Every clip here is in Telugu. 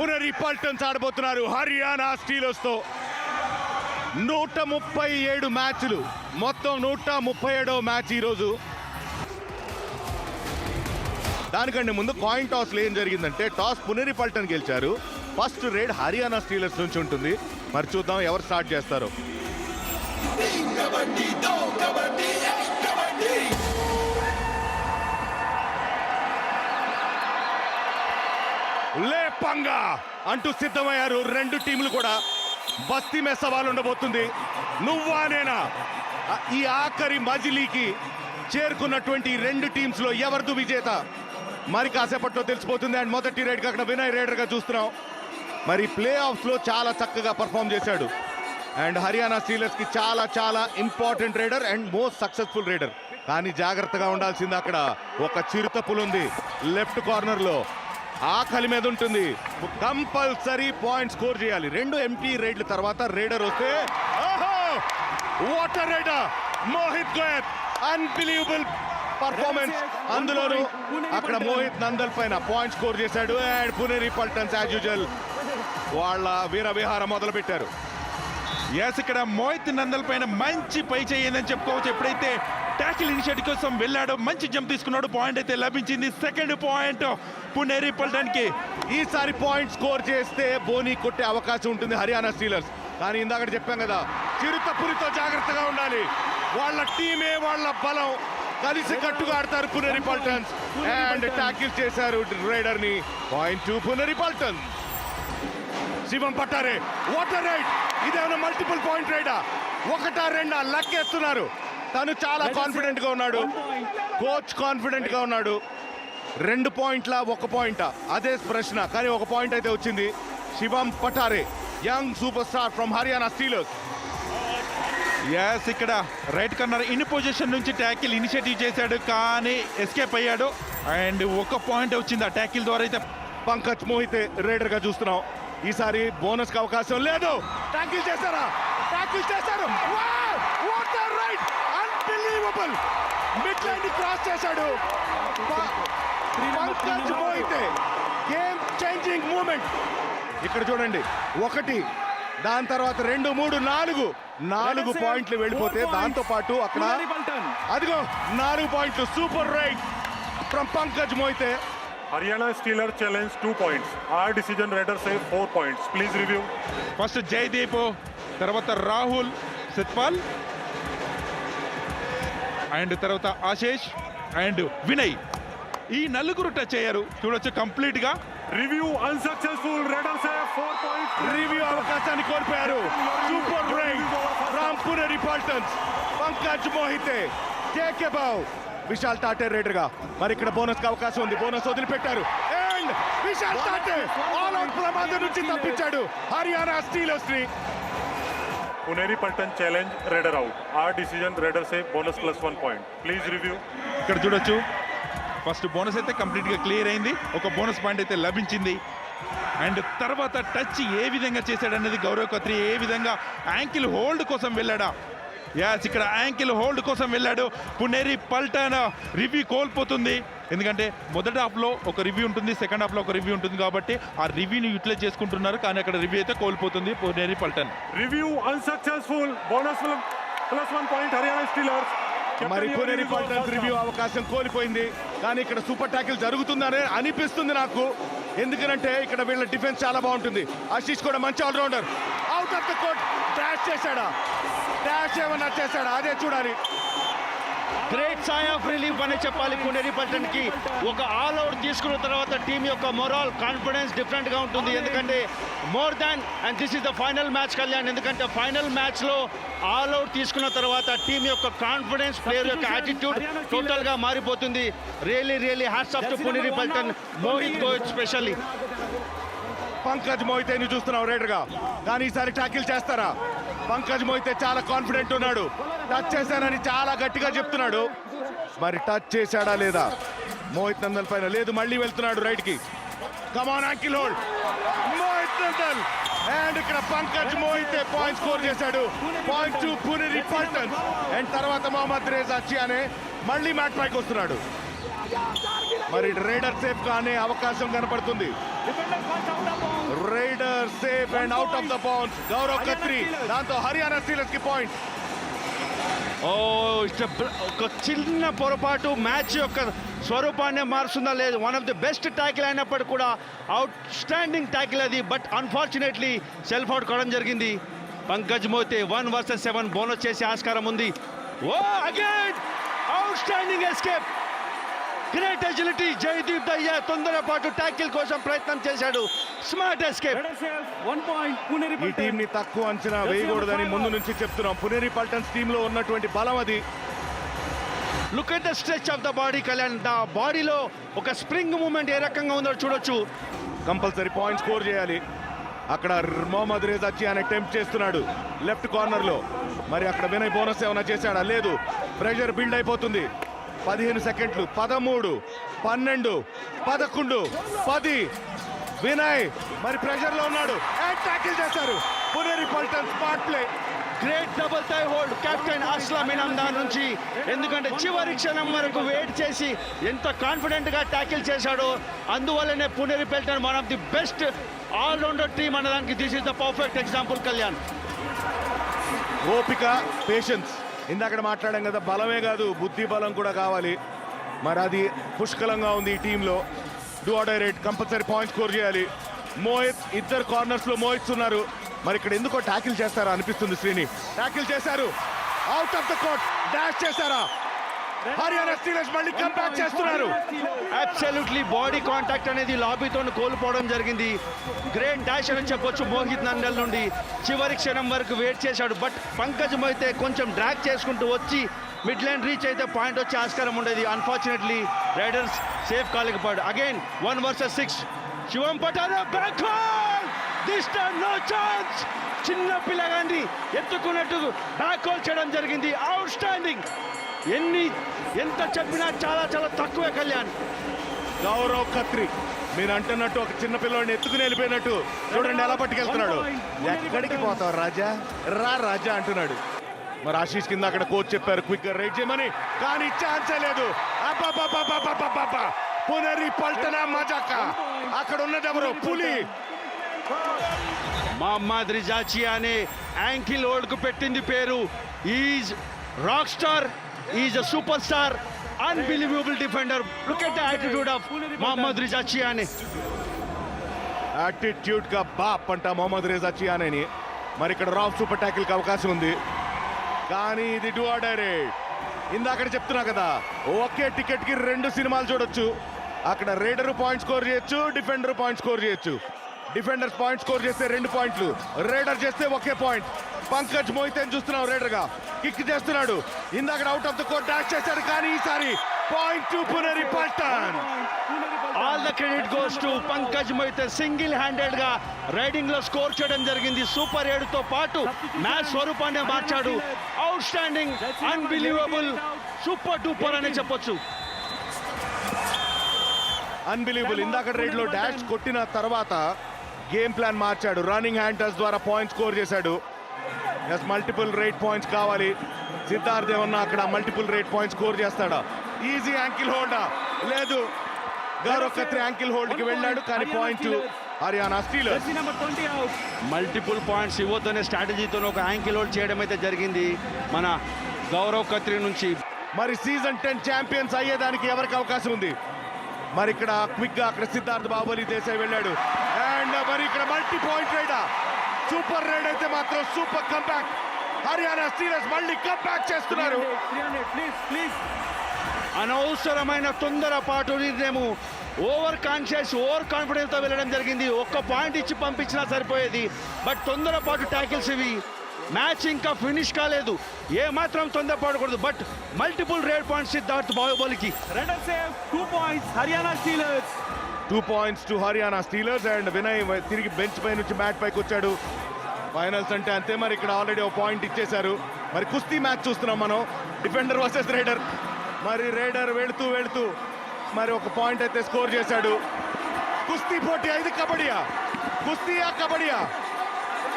పునరిపల్టన్స్ ఆడబోతున్నారు. హర్యానా స్టీలర్స్తో నూట ముప్పై ఏడు మ్యాచ్లు. మొత్తం నూట ముప్పై ఏడవ మ్యాచ్ ఈరోజు. దానికంటే ముందు కాయిన్ టాస్లో ఏం జరిగిందంటే టాస్ పునరి పల్టన్ గెలిచారు. ఫస్ట్ రేడ్ హర్యానా స్టీలర్స్ నుంచి ఉంటుంది. మరి చూద్దాం ఎవరు స్టార్ట్ చేస్తారు. లేపంగా అంటూ సిద్ధమయ్యారు రెండు టీంలు కూడా. బస్తీ మీద సవాల్ ఉండబోతుంది. నువ్వా నేనా? ఈ ఆఖరి మజిలీకి చేరుకున్నటువంటి ఈ రెండు టీమ్స్లో విజేత? మరి కాసేపట్లో తెలిసిపోతుంది. అండ్ మొదటి రైడ్ అక్కడ వినయ్ రైడర్గా చూస్తున్నాం. మరి ప్లే ఆఫ్స్లో చాలా చక్కగా పర్ఫామ్ చేశాడు. అండ్ హర్యానా స్టీలర్స్కి చాలా చాలా important raider and most successful raider. కానీ జాగ్రత్తగా ఉండాల్సింది అక్కడ ఒక చిరుతపులు ఉంది లెఫ్ట్ కార్నర్లో ఆకలి మీద ఉంటుంది. కంపల్సరీ పాయింట్ స్కోర్ చేయాలి. రెండు ఎంటీ రైడ్ల తర్వాత రైడర్ వస్తే what a raider Mohit Goyat. Unbelievable performance అందులోను అక్కడ మోహిత్ నందల్ పైన పాయింట్ స్కోర్ చేశాడు. And Puneri Paltans as usual వాళ్ళ వీర విహారం మొదలు పెట్టారు ఎస్ ఇక్కడ మోహిత్ నందల్ పైన మంచి పై చేయిందని చెప్పుకోవచ్చు. ఎప్పుడైతే ట్యాకిల్ ఇనిషియేటివ్ కోసం వెళ్ళాడు. మంచి జంప్ తీసుకున్నాడు. పాయింట్ అయితే లభించింది. సెకండ్ పాయింట్ పునేరి పల్టన్కి ఈసారి పాయింట్ స్కోర్ చేస్తే బోని కొట్టే అవకాశం ఉంటుంది హర్యానా స్టీలర్స్. కానీ ఇందాక చెప్పాం కదా చిరుతపురితో జాగ్రత్తగా ఉండాలి. వాళ్ళ టీమే వాళ్ళ బలం. కలిసి కట్టుగా ఆడతారు పునరి పల్టన్స్ అండ్ టాకిల్ చేశారు రైడర్ని. Point to Puneri Paltan Shivam Patare. What a right ఇదేమైనా మల్టిపుల్ పాయింట్ రైడా ఒకటా రెండా? లక్కేస్తున్నారు తను చాలా కాన్ఫిడెంట్గా ఉన్నాడు. కోచ్ కాన్ఫిడెంట్గా ఉన్నాడు. రెండు పాయింట్ల ఒక పాయింట్? అదే ప్రశ్న కానీ ఒక పాయింట్ అయితే వచ్చింది. Shivam Patare young super star from Haryana Steelers. Yes ఇక్కడ రైట్ కార్నర్ ఇన్ పొజిషన్ నుంచి ట్యాకిల్ ఇనిషియేటివ్ చేశాడు కానీ ఎస్కేప్ అయ్యాడు. అండ్ ఒక పాయింట్ వచ్చింది ఆ ట్యాకిల్ ద్వారా అయితే. పంకజ్ మోహితే రైడర్గా చూస్తున్నాం. ఈసారి బోనస్కి అవకాశం లేదు. ట్యాకిల్ చేశారా? ట్యాకిల్ చేశారు. What a raid unbelievable mid లైన్ని క్రాస్ చేశాడు. Pankaj Mohite. Game changing moment ఇక్కడ చూడండి. ఒకటి దాని తర్వాత రెండు మూడు నాలుగు. నాలుగు పాయింట్లు వెళ్ళిపోతే దాంతో పాటు అక్కడ అదిగో నాలుగు పాయింట్లు. Super raid from Pankaj Mohite. Haryana Steelers challenge two points. Our decision raider say four points. Please review. First Jaideep తర్వాత రాహుల్ సత్పాల్ అండ్ తర్వాత ఆశేష్ అండ్ వినయ్. ఈ నలుగురు టచ్ అయ్యారు. చూడొచ్చు కంప్లీట్గా. Say four points. రివ్యూ అవకాశాన్ని కోల్పోయారు. Super raid from Puneri Paltans Pankaj Mohite JK బావ్ విశాల్ టాటే రైడర్గా. మరి ఇక్కడ బోనస్కి అవకాశం ఉంది. బోనస్ వదిలిపెట్టారు. And Vishal Tate all out ప్రమాదం నుంచి తప్పించాడు. హర్యానా స్టీలర్స్ని Puneri Paltan challenge raider out ఆ decision raider say bonus plus one point please review ఇక్కడ చూడొచ్చు. ఫస్ట్ బోనస్ అయితే కంప్లీట్గా క్లియర్ అయింది. ఒక బోనస్ పాయింట్ అయితే లభించింది. అండ్ తర్వాత టచ్ ఏ విధంగా చేశాడనేది గౌరవ్ కత్రి ఏ విధంగా యాంకిల్ హోల్డ్ కోసం వెళ్ళాడా? యాస్ ఇక్కడ యాంకిల్ హోల్డ్ కోసం వెళ్ళాడు. పునేరి పల్టన్ రివ్యూ కోల్పోతుంది. ఎందుకంటే మొదటి హాఫ్లో ఒక రివ్యూ ఉంటుంది సెకండ్ హాఫ్లో ఒక రివ్యూ ఉంటుంది కాబట్టి ఆ రివ్యూని యూటిలైజ్ చేసుకుంటున్నారు. కానీ అక్కడ రివ్యూ అయితే కోల్పోతుంది Puneri Paltan. Review unsuccessful. Bonus plus- plus one point. Haryana Steelers. మరి పునరి over రివ్యూ అవకాశం కోల్పోయింది. కానీ ఇక్కడ సూపర్ ట్యాకిల్ జరుగుతుందనే అనిపిస్తుంది నాకు. ఎందుకంటే ఇక్కడ వీళ్ళ డిఫెన్స్ చాలా బాగుంటుంది. ఆశీష్ కూడా మంచి all rounder out of the court dash చేశాడా? డాష్ ఏమన్నా చేశాడా? అదే చూడాలి. గ్రేట్ సాయ్ ఆఫ్ రిలీఫ్ అనే చెప్పాలి పునేరి పల్టన్కి ఒక ఆల్ అవుట్ తీసుకున్న తర్వాత టీం యొక్క మొరాల్ కాన్ఫిడెన్స్ డిఫరెంట్గా ఉంటుంది. ఎందుకంటే more than and this is the final match Kalyan. ఎందుకంటే ఫైనల్ మ్యాచ్లో ఆల్ అవుట్ తీసుకున్న తర్వాత టీం యొక్క కాన్ఫిడెన్స్ ప్లేయర్ యొక్క యాటిట్యూడ్ టోటల్గా మారిపోతుంది. Really really hats off to Puneri Paltan Mohit Goyat specially Pankaj Mohite ని చూస్తున్నాం రైడర్గా కానీ ఈసారి ట్యాకిల్ చేస్తారా? పంకజ్ మోహితే చాలా కాన్ఫిడెంట్ ఉన్నాడు. టచ్ చేశానని చాలా గట్టిగా చెప్తున్నాడు. మరి టచ్ చేశాడా లేదా? మోహిత్ నందల్ పైన లేదు మళ్ళీ వెళ్తున్నాడు రైట్కి come on ankle hold Mohit Nandal and ఇక్కడ పంకజ్ మోహితే పాయింట్ స్కోర్ చేశాడు. Point to Puneri Paltan and తర్వాత మొహమ్మద్ రేజా అనే మళ్ళీ మ్యాట్ పైకి వస్తున్నాడు. మరి రైడర్ సేఫ్ కానే అవకాశం కనపడుతుంది. Safe and out of the bounce Gaurav Khatri దాంతో హర్యానా స్టీలర్స్కి పాయింట్ ఓ ఒక చిన్న పొరపాటు మ్యాచ్ యొక్క స్వరూపాన్ని మారుస్తుందా లేదు. One of the best tackle అయినప్పటికీ కూడా అవుట్ స్టాండింగ్ ట్యాకిల్ అది. బట్ అన్ఫార్చునేట్లీ సెల్ఫ్ అవుట్ కావడం జరిగింది. Pankaj Mohite one versus seven bonus చేసే ఆస్కారం ఉంది. ఓ again outstanding escape great agility Jaideep Dahiya తొందరపాటు ట్యాకిల్ కోసం ప్రయత్నం చేశాడు. స్మార్ట్ ఎస్కేప్ ఈ టీం. ని తక్కువ అంచనా వేయకూడదని ముందు నుంచి చెప్తున్నాం. పునేరి పల్టన్స్ టీమ్లో ఉన్నటువంటి బలం అది. Look at the stretch of the body Kalyan the బాడీలో ఒక స్ప్రింగ్ మూమెంట్ ఏ రకంగా ఉందో చూడొచ్చు. కంపల్సరీ పాయింట్ స్కోర్ చేయాలి. అక్కడ మొహమ్మద్ రేజాచి అని అటెంప్ట్ చేస్తున్నాడు. లెఫ్ట్ కార్నర్లో. మరి అక్కడ వినయ్ బోనస్ ఏమైనా చేశాడా? లేదు. ప్రెషర్ బిల్డ్ అయిపోతుంది. పదిహేను సెకండ్లు పదమూడు పన్నెండు పదకొండు పది. వినయ్ మరి ప్రెషర్లో ఉన్నాడు ట్యాకిల్ చేశారు. Puneri Paltan spot play. Great double tie hold captain Aslam Inamdar నుంచి. ఎందుకంటే చివరి క్షణం వరకు వెయిట్ చేసి ఎంత కాన్ఫిడెంట్గా ట్యాకిల్ చేశాడో అందువల్లనే Puneri Paltan one of the best all rounder team అనడానికి this is the perfect example Kalyan ఓపిక పేషెన్స్ ఇందాక మాట్లాడాం కదా బలమే కాదు బుద్ధి బలం కూడా కావాలి. మరి అది పుష్కలంగా ఉంది ఈ టీంలో. Do or die raid compulsory point score చేయాలి. మోహిత్ ఇద్దరు కార్నర్స్లో మోహిత్ ఉన్నారు. మరి ఇక్కడ ఎందుకో ట్యాకిల్ చేస్తారా అనిపిస్తుంది శ్రీని. ట్యాకిల్ చేశారు. Out of the court dash చేశారా? హర్యానా స్టీలర్స్ మళ్ళీ కంబ్యాక్ చేస్తున్నారు. అబ్సల్యూట్లీ బాడీ కాంటాక్ట్ అనేది లాబీతో కోల్పోవడం జరిగింది. గ్రేట్ డాష్ అని చెప్పొచ్చు మోహిత్ నందల్ నుండి. చివరి క్షణం వరకు వెయిట్ చేశాడు. బట్ పంకజ్ అయితే కొంచెం డ్రాక్ చేసుకుంటూ వచ్చి మిడ్ లైన్ రీచ్ అయితే పాయింట్ వచ్చే ఆస్కారం ఉండేది. Unfortunately raiders safe కాలేకపోయాడు again one versus six Shivam పటాల back this time no chance చిన్న పిల్లగాన్ని ఎత్తుకున్నట్టు బ్యాక్ హోల్ చేయడం జరిగింది. అవుట్ స్టాండింగ్ ఎన్ని ఎంత చెప్పినా చాలా చాలా తక్కువే కళ్యాణ్. గౌరవ్ ఖత్రి మీరు అంటున్నట్టు ఒక చిన్న పిల్లోడిని ఎత్తుకుని వెళ్ళిపోయినట్టు చూడండి ఎలా పట్టుకెళ్తున్నాడు. ఎక్కడికి పోతావు రాజా? రా రాజా అంటున్నాడు. మరి ఆశీష్ కింద అక్కడ కోచ్ చెప్పారు క్విక్గా రైట్ చేయమని. కానీ ఛాన్సే లేదు. పునరి పల్టన మజాక. అక్కడ ఉన్నది ఎవరు? పులి. మహమ్మద్ రిజాచి అనే యాంకిల్ హోల్డ్కు పెట్టింది పేరు. Is rock star is a super star unbelievable defender look at the attitude of Mohammad Reza అనే యాటిట్యూడ్గా బాప్ అంట మొహమ్మద్ రేజా చియానేని మరి ఇక్కడ రాఫ్ సూపర్ ట్యాకిల్కి అవకాశం ఉంది కానీ ఇది డూ ఆర్డర్ ఇందాక చెప్తున్నా కదా ఒకే టికెట్కి రెండు సినిమాలు చూడొచ్చు అక్కడ రేడర్ పాయింట్ స్కోర్ చేయొచ్చు డిఫెండర్ పాయింట్ స్కోర్ చేయొచ్చు డిఫెండర్స్ పాయింట్ స్కోర్ చేస్తే రెండు పాయింట్లు రేడర్ చేస్తే ఒకే పాయింట్ పంకజ్ మోహితేన్ చూస్తున్నాం రేడర్గా కిక్ చేస్తున్నాడు. ఇందాక out of the court dash చేశాడు కానీ ఈసారి point to Puneri Paltan. All the credit goes to Pankaj Mohite single హ్యాండెడ్గా రైడింగ్లో స్కోర్ చేయడం జరిగింది. సూపర్ ఏడుతో పాటు మ్యాచ్ స్వరూపాన్ని మార్చాడు. Outstanding unbelievable super duper అని చెప్పొచ్చు. అన్బిలీవబుల్ ఇందాక రైడ్లో డాష్ కొట్టిన తర్వాత గేమ్ ప్లాన్ మార్చాడు. రన్నింగ్ హ్యాండర్స్ ద్వారా పాయింట్ స్కోర్ చేశాడు. ఎస్ మల్టిపుల్ రేట్ పాయింట్స్ కావాలి. సిద్ధార్థ్ ఏమన్నా అక్కడ మల్టిపుల్ రేట్ పాయింట్ స్కోర్ చేస్తాడా? ఈజీ యాంకిల్ హోల్డా లేదు. గౌరవ్ ఖత్రి యాంకిల్ హోల్డ్కి వెళ్ళాడు కానీ point Haryana Steelers Jersey number 20 out. Multiple points ఇవ్వద్దనే స్ట్రాటజీతో ఒక యాంకిల్ హోల్డ్ చేయడం అయితే జరిగింది. మన గౌరవ్ ఖత్రి నుంచి. మరి సీజన్ టెన్ ఛాంపియన్స్ అయ్యేదానికి ఎవరికి అవకాశం ఉంది? మరి ఇక్కడ క్విక్గా అక్కడ సిద్ధార్థ్ బాహుబలి దేశాయ్ వెళ్ళాడు. అండ్ మరి ఇక్కడ మల్టీ పాయింట్ రైడా సూపర్ రైడ్ అయితే మాత్రం సూపర్ కంబ్యాక్ హర్యానా స్టీలర్స్ మళ్ళీ కంబ్యాక్ చేస్తున్నారు. 300, 300, please, please. అనవసరమైన తొందరపాటు నిర్ణయము. ఓవర్ కాన్షియస్ ఓవర్ కాన్ఫిడెన్స్తో వెళ్ళడం జరిగింది. ఒక్క పాయింట్ ఇచ్చి పంపించినా సరిపోయేది. బట్ తొందరపాటు ట్యాకిల్స్ ఇవి. మ్యాచ్ ఇంకా ఫినిష్ కాలేదు. ఏ మాత్రం తొందరపడకూడదు but multiple raid points Siddharth బాహుబలికి. Us have two points. Haryana Steelers. Two points to Haryana Steelers and Vinay తిరిగి బెంచ్ పై నుంచి మ్యాట్ పైకి వచ్చాడు. ఫైనల్స్ అంటే అంతే మరి ఇక్కడ ఆల్రెడీ ఒక పాయింట్ ఇచ్చేశారు. మరి కుస్తీ మ్యాచ్ చూస్తున్నాం మనం. డిఫెండర్ వర్సెస్ రైడర్ మరి రైడర్ వెళుతూ వెళుతూ మరి ఒక పాయింట్ అయితే స్కోర్ చేశాడు. కుస్తీ పోటీ ఇది కబడ్డీయా? కుస్తీయా కబడ్డీయా?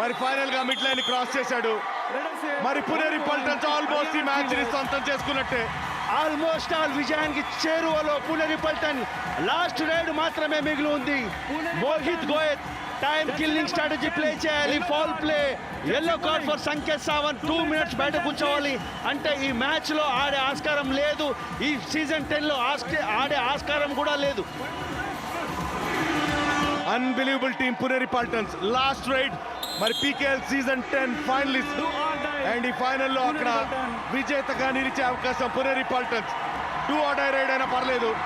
మరి ఫైనల్గా మిడ్ లైన్ క్రాస్ చేశాడు. మరి పునేరి పల్టన్స్ ఆల్మోస్ట్ ఈ మ్యాచ్ని సొంతం చేసుకున్నట్టే. ఆల్మోస్ట్ ఆల్ విజయానికి చేరువలో పునేరి పల్టన్ లాస్ట్ రైడ్ మాత్రమే మిగిలి ఉంది. Mohit Goyat time killing strategy play చేయాలి foul play yellow card for Sanket Sawant two minutes బయట కూర్చోవాలి. అంటే ఈ మ్యాచ్లో ఆడే ఆస్కారం లేదు. ఈ సీజన్ టెన్లో ఆస్క- ఆడే ఆస్కారం కూడా లేదు. Unbelievable team Puneri Paltans last raid మరి PKL season ten finalist and ఈ ఫైనల్లో అక్కడ విజేతగా నిలిచే అవకాశం Puneri Paltans do or die raid అయినా పర్లేదు.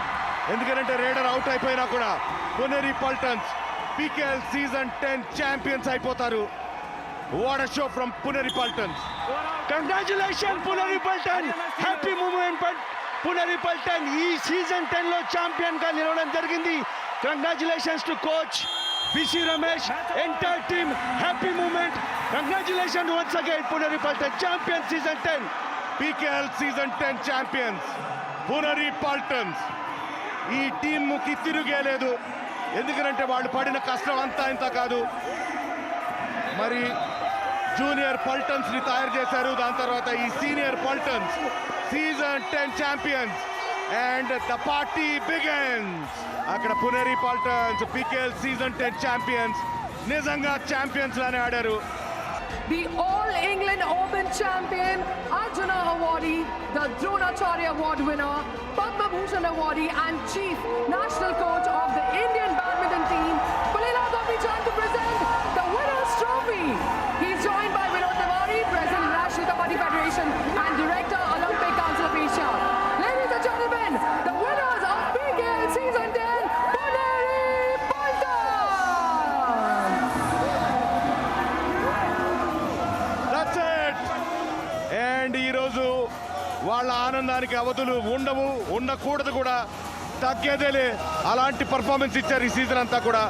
ఎందుకంటే రేడర్ అవుట్ అయిపోయినా కూడా Puneri Paltans PKL season ten champions అయిపోతారు. What show from Puneri Paltans congratulation Puneri Paltan happy moment Puneri Paltan ఈ సీజన్ టెన్లో ఛాంపియన్గా నిలవడం జరిగింది congratulations to coach PC Ramesh entire team happy moment congratulation once again Puneri Paltan champion season ten PKL season ten champions Puneri Paltans ఈ టీంకి తిరిగే లేదు ఎందుకంటే వాళ్ళు పడిన కష్టం అంతా ఇంత కాదు. మరి జూనియర్ పల్టన్స్ని తయారు చేశారు. దాని తర్వాత ఈ senior Paltans season ten champions and the party begins. అక్కడ Puneri Paltans PKL season ten champions నిజంగా ఛాంపియన్స్ లానే ఆడారు. The All England Open champion, Arjuna Awardee, the Dronacharya Award winner, Padma Bhushan Awardee, and Chief National Coach of the Indian badminton team, Pulila Gopichan, ఆనందానికి అవధులు ఉండవు ఉండకూడదు కూడా. తగ్గేదేలే. అలాంటి పర్ఫార్మెన్స్ ఇచ్చారు ఈ సీజన్ అంతా కూడా.